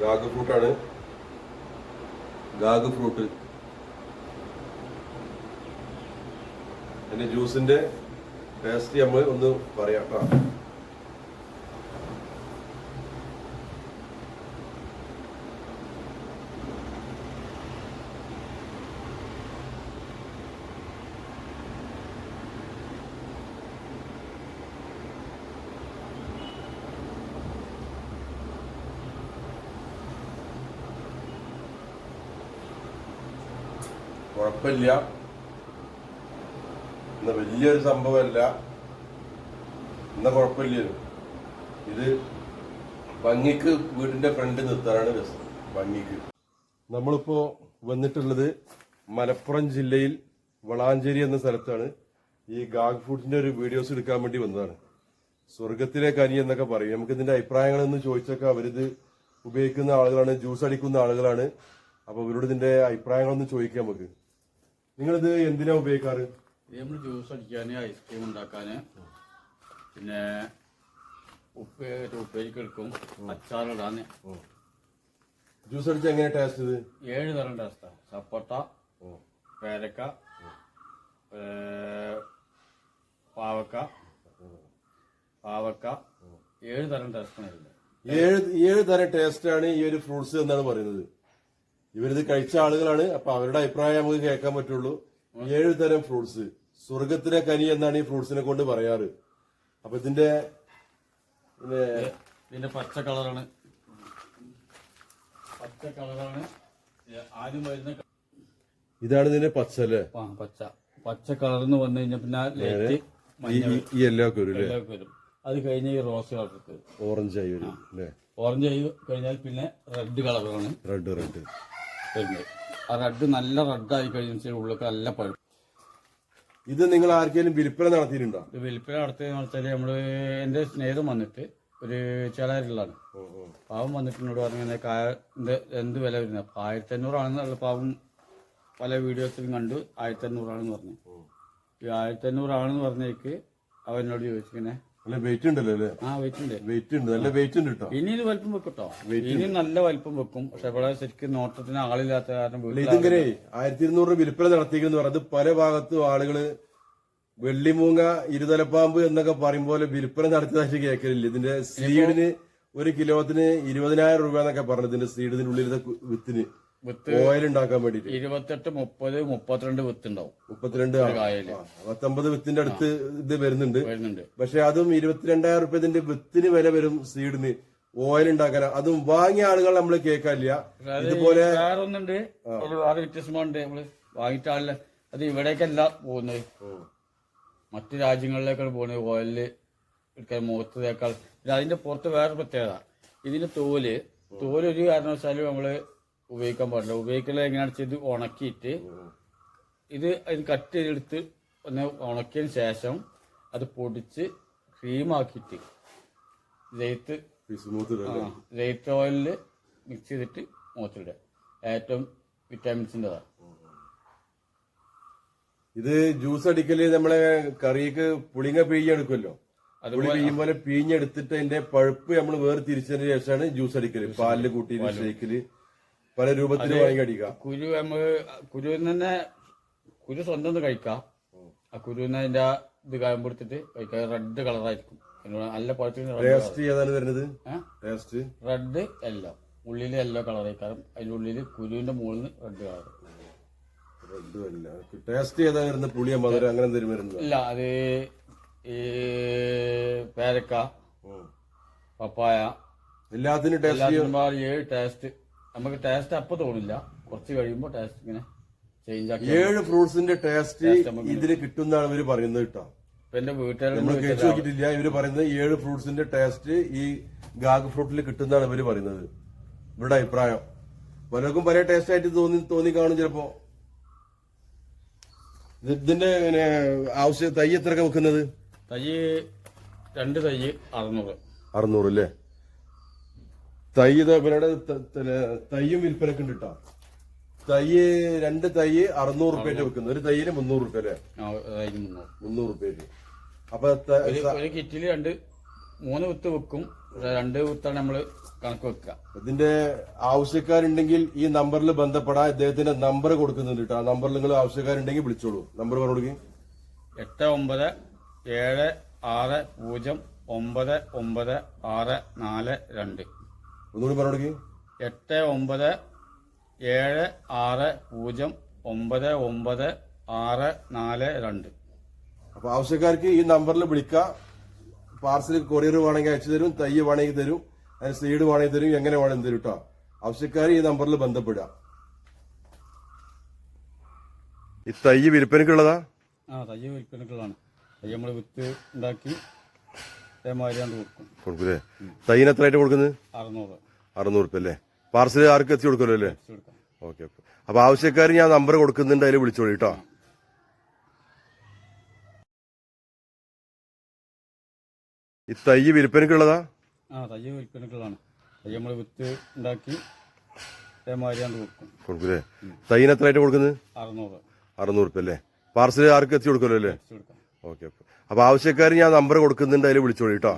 Gag ഫ്രൂട്ടാണ് gag fruit. അതിന്റെ ജ്യൂസിന്റെ taste നമ്മൾ ഒന്ന് പറയാം. കേട്ടോ കുഴപ്പമില്ല. ഇന്ന് വലിയൊരു സംഭവമല്ല. ഇന്ന കുഴപ്പമില്ല ഇത് ഭംഗിക്ക് വീടിന്റെ ഫ്രണ്ട് നിർത്താനാണ് രസം. ഭംഗിക്ക്. നമ്മളിപ്പോ വന്നിട്ടുള്ളത് മലപ്പുറം ജില്ലയിൽ വളാഞ്ചേരി എന്ന സ്ഥലത്താണ്. ഈ ഗാഗ് ഫുഡിന്റെ ഒരു വീഡിയോസ് എടുക്കാൻ വേണ്ടി വന്നതാണ്. സ്വർഗത്തിലെ കനി എന്നൊക്കെ പറയും. നമുക്ക് ഇതിന്റെ അഭിപ്രായങ്ങളൊന്നും ചോദിച്ചൊക്കെ അവരിത് ഉപയോഗിക്കുന്ന ആളുകളാണ് ജ്യൂസ് അടിക്കുന്ന ആളുകളാണ്. അപ്പോൾ ഇവരോട് ഇതിന്റെ അഭിപ്രായങ്ങളൊന്ന് ചോദിക്കാം നമുക്ക്. നിങ്ങളിത് എന്തിനാ ഉപയോഗിക്കാറ്? നമ്മൾ ജ്യൂസ് അടിക്കാൻ ഐസ്ക്രീം ഉണ്ടാക്കാൻ പിന്നെ ഉപ്പ് ഉപ്പേരിക്ക് എടുക്കും. അച്ചാറിടാൻ ജ്യൂസ് അടിച്ച എങ്ങനെ ടേസ്റ്റ് ഇത്? ഏഴ് തരം ടേസ്റ്റാ സപ്പോട്ട പേരക്ക പാവക്ക. പാവക്ക. ഏഴ് തരം ടേസ്റ്റാണ് ഏഴ് ഏഴ് തരം ടേസ്റ്റ് ആണ് ഈ ഒരു ഫ്രൂട്ട്സ് എന്നാണ് പറയുന്നത്. ഇവരിത് കഴിച്ച ആളുകളാണ്. അപ്പൊ അവരുടെ അഭിപ്രായം നമുക്ക് കേൾക്കാൻ പറ്റുള്ളൂ. ഏഴ് തരം ഫ്രൂട്ട്സ്. സ്വർഗത്തിലെ കനി എന്നാണ് ഈ ഫ്രൂട്ട്സിനെ കൊണ്ട് പറയാറ്. അപ്പൊ ഇതിന്റെ പിന്നെ ഇതിന്റെ പച്ച കളറാണ്. പച്ച കളറാണ്. ആദ്യം വരുന്ന ഇതാണ് ഇതിന്റെ പച്ച അല്ലേ പച്ച. പച്ച കളർന്ന് വന്നു കഴിഞ്ഞാൽ പിന്നെ ലൈറ്റ് ഈ- എല്ലോ വരും. അത് കഴിഞ്ഞ ഈ റോസ് കളർക്ക് ഓറഞ്ച് ആയി വരും ഓറഞ്ച് ആയി കഴിഞ്ഞാൽ പിന്നെ റെഡ് കളറാണ്. റെഡ് റെഡ് വരുന്നത് ആ റെഡ് നല്ല റെഡായി കഴിഞ്ഞ. ഉള്ളിൽ നല്ല പഴുപ്പ്. ഇത് നിങ്ങൾ ആർക്കെങ്കിലും വിൽപ്പന നടത്തിയിട്ടുണ്ടോ? ഇത് വിൽപ്പന നടത്തിയെന്ന് വെച്ചാൽ നമ്മൾ എന്റെ സ്നേഹിതം വന്നിട്ട് ഒരു ചിലരിലാണ് പാവം വന്നിട്ട് എന്നോട് പറഞ്ഞു കായ എന്ത് എന്ത് വില വരുന്നത് അപ്പൊ ആയിരത്തി അഞ്ഞൂറാണെന്നുള്ള പാവം പല വീഡിയോസിലും കണ്ടു ആയിരത്തി അഞ്ഞൂറാണെന്ന് പറഞ്ഞു ഈ ആയിരത്തി അഞ്ഞൂറാണെന്ന് പറഞ്ഞേക്ക് അവനോട് ചോദിച്ചിങ്ങനെ നല്ല വെയിറ്റ് ഉണ്ടല്ലോ അല്ലേ? ആ വെയിറ്റ് ഉണ്ട്. വെയിറ്റ് ഉണ്ട്. നല്ല വെയിറ്റ് ഉണ്ട് കേട്ടോ ഇനി ഇത് വലിപ്പം വെക്കും കേട്ടോ ഇനി നല്ല വലിപ്പം വെക്കും. പക്ഷെ ഇവിടെ ശരിക്കും നോട്ടത്തിന് ആളില്ലാത്ത കാരണം ഇതിങ്ങനെ ആയിരത്തി ഇരുന്നൂറ് വിൽപ്പന നടത്തിയെന്ന് പറഞ്ഞത് പല ഭാഗത്തും ആളുകൾ വെള്ളിമൂങ്ങ ഇരുതലപ്പാമ്പ് എന്നൊക്കെ പറയും പോലെ വിൽപ്പന നടത്തിയതായിട്ട് കേൾക്കലില്ല ഇതിന്റെ സീഡിന് ഒരു കിലോത്തിന് ഇരുപതിനായിരം രൂപ എന്നൊക്കെ പറഞ്ഞു ഇതിന്റെ കു- വിത്തിന്. വിത്ത് ഓയിൽ ഉണ്ടാക്കാൻ വേണ്ടിട്ട്. ഇരുപത്തെട്ട് മുപ്പത് മുപ്പത്തിരണ്ട് വിത്ത് ഉണ്ടാവും മുപ്പത്തിരണ്ട് കായൽ. പത്തൊമ്പത് വിത്തിന്റെ അടുത്ത് ഇത് വരുന്നുണ്ട്. വരുന്നുണ്ട്. പക്ഷെ അതും ഇരുപത്തിരണ്ടായിരം റുപ്യത്തിന്റെ വിത്തിന് വില വരും സീഡിന്. ഓയിൽ ഉണ്ടാക്കാൻ അതും വാങ്ങിയ ആളുകൾ നമ്മൾ കേൾക്കാനില്ല ഇതുപോലെ വേറൊന്നുണ്ട്. വേറെ വ്യത്യസ്തമുണ്ട് നമ്മൾ വാങ്ങിയിട്ടാളില്ല അത് ഇവിടേക്കല്ല പോകുന്നത്. മറ്റു രാജ്യങ്ങളിലേക്കാണ് പോകുന്നത്. ഓയിൽ എടുക്കാൻ മുഖത്ത് തേക്കാൾ. അതിന്റെ പുറത്ത് വേറെ പ്രത്യേകത. ഇതിന്റെ തോൽ. തോൽ ഒരു കാരണവശാലും നമ്മൾ ഉപയോഗിക്കാൻ പാടില്ല. ഉപയോഗിക്കുന്നത് എങ്ങനെയാണെന്ന് വെച്ചാൽ ഇത് ഉണക്കിയിട്ട് ഇത് അതിന് കട്ട് ചെയ്തെടുത്ത് ഒന്ന് ഉണക്കിയതിന് ശേഷം അത് പൊടിച്ച് ക്രീമാക്കിയിട്ട് ജെയ്ത്ത് ജയ്ത്ത് ഓയിലിൽ മിക്സ് ചെയ്തിട്ട് മുഖത്തിടുക ഏറ്റവും വിറ്റാമിൻസിന്റെതാണ് ഇത് ജ്യൂസ് അടിക്കൽ നമ്മളെ കറിക്ക് പുളിങ്ങ പിഴിഞ്ഞെടുക്കുമല്ലോ പിഴിയും പോലെ പിഴിഞ്ഞെടുത്തിട്ട് അതിന്റെ പഴുപ്പ് നമ്മൾ വേറെ തിരിച്ചതിന് ശേഷമാണ് ജ്യൂസ് അടിക്കൽ. പാലിൽ കൂട്ടി ഷേക്കിൽ പല രൂപത്തിൽ വാങ്ങി അടിക്കാം കുരു നമുക്ക് കുരുവിൽ തന്നെ കുരു സ്വന്തം ഒന്ന് കഴിക്കാം. ആ കുരുവിന് അതിന്റെ ഇത് കൊടുത്തിട്ട് കഴിക്കാം. റെഡ് കളറായിരിക്കും നല്ല ഏതാണ് വരുന്നത്? ടേസ്റ്റ് റെഡ് യെല്ലോ ഉള്ളിൽ യെല്ലോ കളറായിക്കാരം അതിന്റെ ഉള്ളിൽ കുരുവിന്റെ മുകളിൽ റെഡ് കളർ ടേസ്റ്റ് ചെയ്താൽ പുളിയ മധുരം അങ്ങനെ എന്തെങ്കിലും വരുന്നത്? ഇല്ല അത് ഈ പേരക്ക പപ്പായ. എല്ലാത്തിനും ടേസ്റ്റ് ഏഴ് ടേസ്റ്റ് നമുക്ക് ടേസ്റ്റ് അപ്പൊ തോന്നില്ല. കുറച്ച് കഴിയുമ്പോൾ ടേസ്റ്റ് ഇങ്ങനെ ചേഞ്ച് ആക്കി ഏഴ് ഫ്രൂട്ട്സിന്റെ ടേസ്റ്റ് ഇതിൽ കിട്ടുന്നതാണ് ഇവർ പറയുന്നത് കേട്ടോ. എന്റെ വീട്ടുകാരില്ല നമ്മൾ കഴിച്ചു നോക്കിയിട്ടില്ല. ഇവർ പറയുന്നത് ഏഴ് ഫ്രൂട്ട്സിന്റെ ടേസ്റ്റ് ഈ ഗാഗ് ഫ്രൂട്ടിൽ കിട്ടുന്നതാണ് ഇവർ പറയുന്നത്. ഇവരുടെ അഭിപ്രായം. പലർക്കും പല ടേസ്റ്റ് ആയിട്ട് തോന്നി തോന്നി കാണും ചിലപ്പോ. ഇത് ഇതിന്റെ പിന്നെ ആവശ്യം തൈ എത്രയൊക്കെ വെക്കുന്നത്? തൈ രണ്ട് തൈ അറുന്നൂറ്. അറുന്നൂറ് അല്ലേ? തൈ ഇവരുടെ തൈയും വിൽപ്പനക്ക് ഉണ്ട് കേട്ടോ തൈ രണ്ട് തൈ അറുന്നൂറ് റുപ്യ വെക്കുന്നു ഒരു തൈയിന് മുന്നൂറ് റുപ്യ അല്ലേ? മുന്നൂറ്. റുപ്യക്ക് അപ്പൊ ഒരു കിറ്റിൽ രണ്ട് മൂന്ന് വിത്ത് വെക്കും രണ്ട് വിത്താണ് നമ്മൾ കണക്ക് വെക്കുക. ഇതിന്റെ ആവശ്യക്കാരുണ്ടെങ്കിൽ ഈ നമ്പറിൽ ബന്ധപ്പെടാ. ഇദ്ദേഹത്തിന്റെ നമ്പർ കൊടുക്കുന്നുണ്ട് കേട്ടോ ആ നമ്പറിൽ നിങ്ങൾ ആവശ്യക്കാരുണ്ടെങ്കിൽ വിളിച്ചോളൂ. നമ്പർ പറഞ്ഞു എട്ട് ഒമ്പത് ഏഴ് ആറ് പൂജ്യം ഒമ്പത് ഒമ്പത് ആറ് നാല് രണ്ട്. ഒന്നുകൂടി പറഞ്ഞു കൊടുക്കും എട്ട് ഒമ്പത് ഏഴ് ആറ് പൂജ്യം ഒമ്പത് ഒമ്പത് ആറ് നാല് രണ്ട്. അപ്പോൾ ആവശ്യക്കാർക്ക് ഈ നമ്പറിൽ വിളിക്കാം. പാർസൽ കൊറിയർ വേണമെങ്കിൽ അയച്ചു തരും തൈ വേണമെങ്കിൽ തരും അതിന് സീഡ് വേണമെങ്കിൽ തരും എങ്ങനെ വേണമെങ്കിൽ തരും കേട്ടോ ആവശ്യക്കാർ ഈ നമ്പറിൽ ബന്ധപ്പെടുക. ഈ തൈ വിൽപ്പനക്കുള്ളതാ ആ തയ്യ വിൽപ്പനക്കുള്ളതാണ് തയ്യ നമ്മൾ വിത്ത് ഉണ്ടാക്കി അതേമാതിരി കണ്ട് കൊടുക്കും. കൊടുക്കൂലേ തൈന് എത്രയായിട്ട് കൊടുക്കുന്നത്? അറുന്നൂറ്. അറുന്നൂറ് റുപ്യ അല്ലേ? പാർസൽ ആർക്ക് എത്തി കൊടുക്കുമല്ലോ അല്ലേ? Okay okay. അപ്പൊ ആവശ്യക്കാർ ഞാൻ നമ്പർ കൊടുക്കുന്നുണ്ട് അതിൽ വിളിച്ചോളൂ കേട്ടോ. ഈ തൈ വിൽപ്പനക്കുള്ളതാ ആ തയ്യ വിൽപ്പനക്കുള്ളതാണ് തയ്യ നമ്മൾ വിത്ത് ഉണ്ടാക്കി കൊടുക്കും. കൊടുക്കൂലേ? തൈന് എത്രയായിട്ട് കൊടുക്കുന്നത്? അറുന്നൂറ്. അറുന്നൂറ് റുപ്യ അല്ലേ? പാർസൽ ആർക്ക് എത്തി കൊടുക്കുമല്ലോ അല്ലേ? Okay okay. അപ്പൊ ആവശ്യക്കാർ ഞാൻ നമ്പർ കൊടുക്കുന്നുണ്ട് അതിൽ വിളിച്ചോളൂ കേട്ടോ.